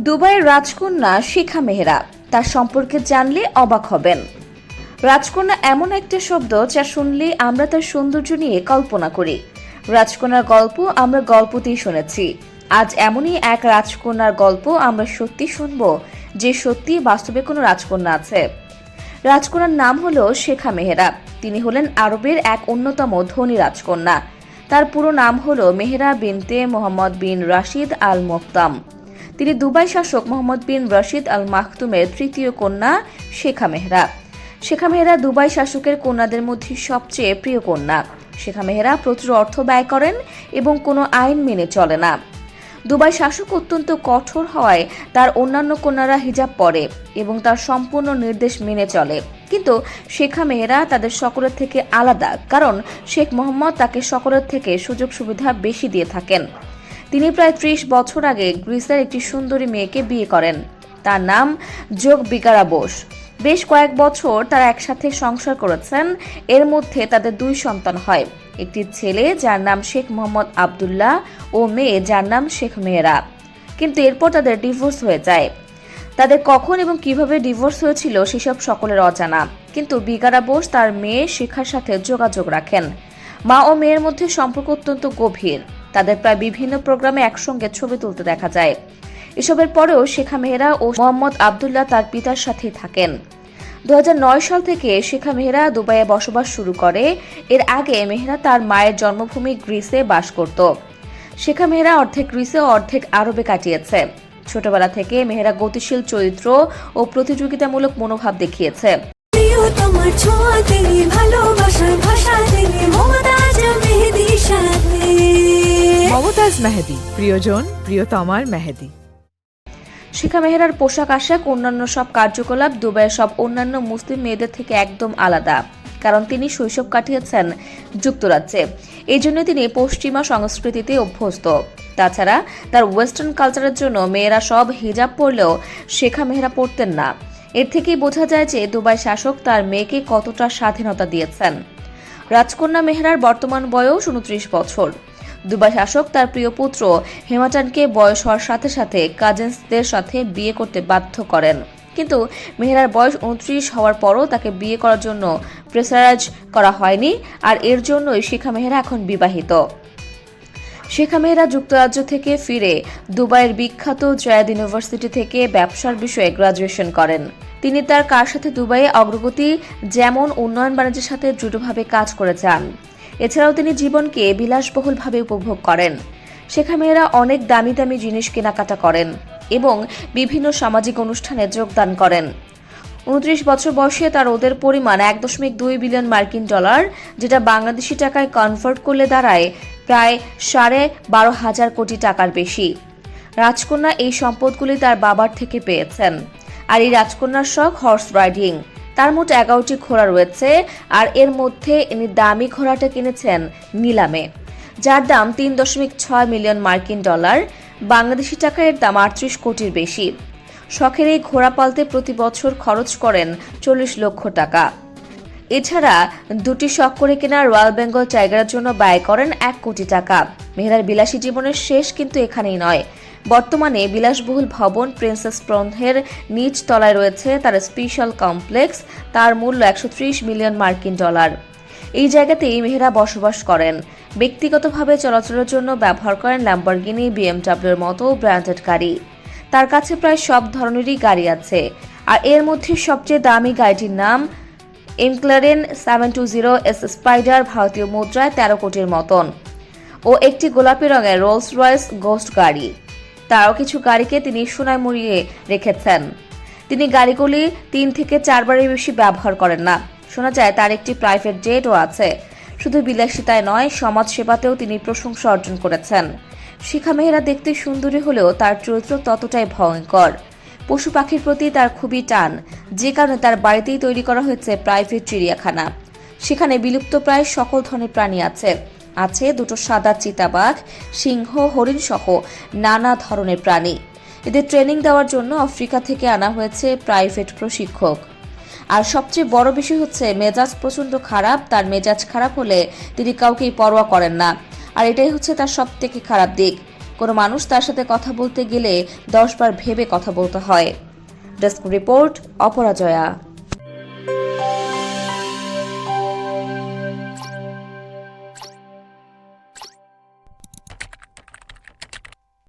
দুবাইয়ের রাজকন্যা শিখা মেহরা। তার সম্পর্কে জানলে অবাক হবেন। রাজকন্যা এমন একটা শব্দ যা শুনলে আমরা তার সৌন্দর্য নিয়ে কল্পনা করি। রাজকন্যার গল্প আমরা গল্পতেই শুনেছি। আজ এমনই এক রাজকন্যার গল্প আমরা সত্যি শুনব যে সত্যি বাস্তবে কোনো রাজকন্যা আছে। রাজকন্যার নাম হলো শেখা মেহেরা। তিনি হলেন আরবের এক অন্যতম ধনী রাজকন্যা। তার পুরো নাম হলো মেহেরা বিনতে মোহাম্মদ বিন রাশিদ আল মোহতাম তিনি দুবাই শাসক মোহাম্মদ বিন রশিদ আল মাহতুমের তৃতীয় কন্যা শেখা মেহরা। শেখা মেহরা দুবাই শাসকের কন্যাদের মধ্যে সবচেয়ে প্রিয় কন্যা। শেখা মেহরা প্রচুর অর্থ ব্যয় করেন এবং কোনো আইন মেনে চলে না। দুবাই শাসক অত্যন্ত কঠোর হওয়ায় তার অন্যান্য কন্যারা হিজাব পরে এবং তার সম্পূর্ণ নির্দেশ মেনে চলে। কিন্তু শেখা মেহেরা তাদের সকলের থেকে আলাদা, কারণ শেখ মোহাম্মদ তাকে সকলের থেকে সুযোগ সুবিধা বেশি দিয়ে থাকেন। তিনি প্রায় ত্রিশ বছর আগে গ্রিসের একটি সুন্দরী মেয়েকে বিয়ে করেন। তার নাম যোগ বিকারা বোস। বেশ কয়েক বছর তারা একসাথে সংসার করেছেন। এর মধ্যে তাদের দুই সন্তান হয়। একটি ছেলে, যার নাম শেখ মোহাম্মদ আবদুল্লাহ, ও মেয়ে, যার নাম শেখ মেহরা কিন্তু এরপর তাদের ডিভোর্স হয়ে যায়। তাদের কখন এবং কীভাবে ডিভোর্স হয়েছিল সেসব সকলের অজানা। কিন্তু বিকারা বোস তার মেয়ে শিখার সাথে যোগাযোগ রাখেন। মা ও মেয়ের মধ্যে সম্পর্ক অত্যন্ত গভীর। তাদের প্রায় বিভিন্ন প্রোগ্রামে একসঙ্গে ছবি তুলতে দেখা যায়। এসবের পরেও শেখা মেহরা ও মোহাম্মদ আবদুল্লাহ তার পিতার সাথেই থাকেন। দু সাল থেকে শেখা মেহরা দুবাইয়ে বসবাস শুরু করে। এর আগে মেহরা তার মায়ের জন্মভূমি গ্রিসে বাস করত। শেখা মেহরা অর্ধেক গ্রিসে, অর্ধেক আরবে কাটিয়েছে। ছোটবেলা থেকে মেহরা গতিশীল চরিত্র ও প্রতিযোগিতামূলক মনোভাব দেখিয়েছে। ভালোবাসার ভাষাতে মেহেদি সাথে। মমতাজ মেহেদি। প্রিয়জন, প্রিয়তমার মেহেদি। শিখা মেহরার পোশাক আশাক, অন্যান্য সব কার্যকলাপ, দুবাইয়ের সব অন্যান্য মুসলিম মেয়েদের থেকে একদম আলাদা। কারণ তিনি শৈশব কাটিয়েছেন যুক্তরাজ্যে। এই জন্য তিনি পশ্চিমা সংস্কৃতিতে অভ্যস্ত। তাছাড়া তার ওয়েস্টার্ন কালচারের জন্য মেয়েরা সব হিজাব পরলেও শেখা মেহরা পড়তেন না। এর থেকেই বোঝা যায় যে দুবাই শাসক তার মেয়েকে কতটা স্বাধীনতা দিয়েছেন। রাজকন্যা মেহরার বর্তমান বয়স উনত্রিশ বছর। দুবাই শাসক তার প্রিয় পুত্র হেমাচানকে বয়স হওয়ার সাথে সাথে কাজিনসদের সাথে বিয়ে করতে বাধ্য করেন। কিন্তু মেহরার বয়স উনত্রিশ হওয়ার পরও তাকে বিয়ে করার জন্য প্রেসারাইজ করা হয়নি, আর এর জন্যই শিখা মেহরা এখন বিবাহিত। শেখা মেহরা যুক্তরাজ্য থেকে ফিরে দুবাইয়ের বিখ্যাত জয়াদ ইউনিভার্সিটি থেকে ব্যবসার বিষয়ে গ্রাজুয়েশন করেন। তিনি তার কার সাথে দুবাইয়ে অগ্রগতি, যেমন উন্নয়ন বাণিজ্যের সাথে দ্রুতভাবে কাজ করে যান। এছাড়াও তিনি জীবনকে বিলাসবহুলভাবে উপভোগ করেন। শেখা মেয়েরা অনেক দামি দামি জিনিস কেনাকাটা করেন এবং বিভিন্ন সামাজিক অনুষ্ঠানে যোগদান করেন। উনত্রিশ বছর বয়সে তার ওদের পরিমাণ এক দশমিক দুই বিলিয়ন মার্কিন ডলার, যেটা বাংলাদেশি টাকায় কনভার্ট করলে দাঁড়ায় প্রায় সাড়ে বারো হাজার কোটি টাকার বেশি। রাজকন্যা এই সম্পদগুলি তার বাবার থেকে পেয়েছেন। আর এই রাজকন্যার শখ হর্স রাইডিং তার মোট এগারোটি ঘোড়া রয়েছে আর এর মধ্যে ইনি দামি ঘোড়াটা কিনেছেন নিলামে, যার দাম তিন দশমিক ছয় মিলিয়ন মার্কিন ডলার, বাংলাদেশি টাকায় এর দাম আটত্রিশ কোটির বেশি। শখের এই ঘোড়া পালতে প্রতি বছর খরচ করেন চল্লিশ লক্ষ টাকা। এছাড়া দুটি শখ করে কেনা রয়্যাল বেঙ্গল টাইগারের জন্য ব্যয় করেন এক কোটি টাকা। মেহরার বিলাসী জীবনের শেষ কিন্তু এখানেই নয়। বর্তমানে বিলাসবহুল ভবন প্রিন্সেস প্রন্ধের নিচ তলায় রয়েছে তার স্পেশাল কমপ্লেক্স। তার মূল্য একশো ত্রিশ মিলিয়ন মার্কিন ডলার। এই জায়গাতেই মেহেরা বসবাস করেন। ব্যক্তিগতভাবে চলাচলের জন্য ব্যবহার করেন ল্যাম্বরগিনি, বিএমডাব্লিউর মতো ব্র্যান্ডেড গাড়ি। তার কাছে প্রায় সব ধরনেরই গাড়ি আছে। আর এর মধ্যে সবচেয়ে দামি গাড়িটির নাম McLaren seven two zero S Spider ভারতীয় মুদ্রায় তেরো কোটির মতন। ও একটি গোলাপি রঙের রোলস রয়েস গোস্ট গাড়ি। তারও কিছু গাড়িকে তিনি সোনায় মুড়িয়ে রেখেছেন। তিনি গাড়িগুলি তিন থেকে চারবারের বেশি ব্যবহার করেন না। শোনা যায়, তার একটি প্রাইভেট জেটও আছে। শুধু বিলাসিতায় নয়, সমাজসেবাতেও তিনি প্রশংসা অর্জন করেছেন। শিখা মেহেরা দেখতে সুন্দরী হলেও তার চরিত্র ততটাই ভয়ঙ্কর। পশু পাখির প্রতি তার খুবই টান, যে কারণে তার বাড়িতেই তৈরি করা হয়েছে প্রাইভেট চিড়িয়াখানা। সেখানে বিলুপ্ত প্রায় সকল ধরনের প্রাণী আছে। আছে দুটো সাদা চিতাবাঘ, সিংহ হরিণ সহ নানা ধরনের প্রাণী। এদের ট্রেনিং দেওয়ার জন্য আফ্রিকা থেকে আনা হয়েছে প্রাইভেট প্রশিক্ষক। আর সবচেয়ে বড় বিষয় হচ্ছে, মেজাজ প্রচণ্ড খারাপ, তার মেজাজ খারাপ হলে তিনি কাউকেই পরোয়া করেন না। আর এটাই হচ্ছে তার সব থেকে খারাপ দিক। কোনো মানুষ তার সাথে কথা বলতে গেলে দশবার ভেবে কথা বলতে হয়। Desk report, Aparajaya.